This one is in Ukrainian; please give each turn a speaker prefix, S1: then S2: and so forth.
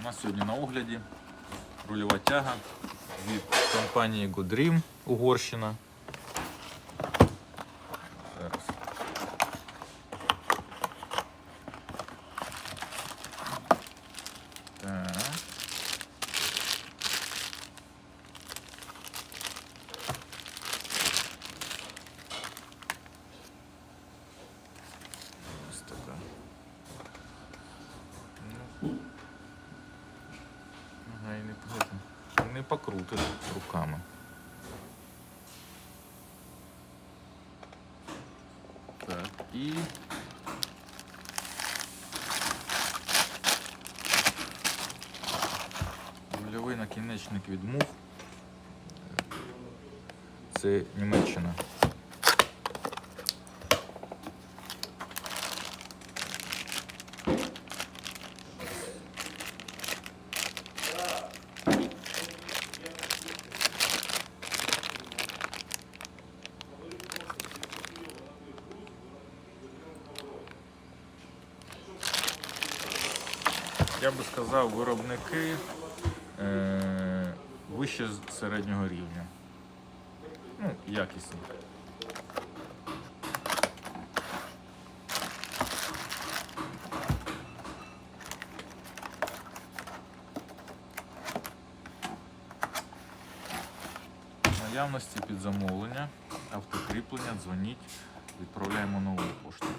S1: У нас сьогодні на огляді рульова тяга від компанії Goodream Угорщина. І не, не покрутиш руками. Так, і. Рульовий накінечник від мух. Це Німеччина. Я би сказав, виробники е, вище середнього рівня. Ну, якісні. Наявності під замовлення, автокріплення, дзвоніть, відправляємо новою поштою.